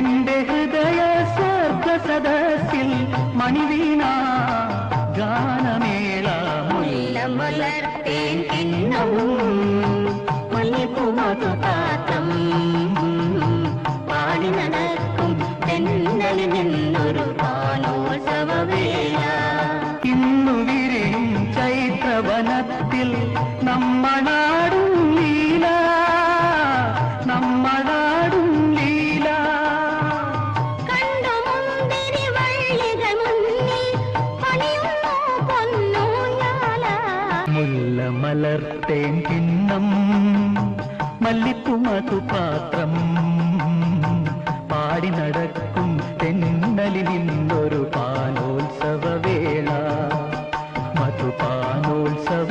എന്റെ ഹൃദയ സർഗ സദസ്സിൽ മണിവീണ ഗാനമേള മുല്ലമലർത്തേൻ കിണ്ണവും മല്ലിപ്പുമതു പാത്രം പാടി നടക്കും തെന്നലിൽ നിന്നൊരു പാലോത്സവവേള. ഇന്നു വിരിയും ചൈത്രവനത്തിൽ നമ്മളാ മുല്ല മലർത്തേൻ ചിഹ്നം മല്ലിപ്പുമതു പാത്രം പാടി നടക്കും തെന്നലിൽ ഇന്നൊരു പാനോത്സവ വേള മധുപാനോത്സവ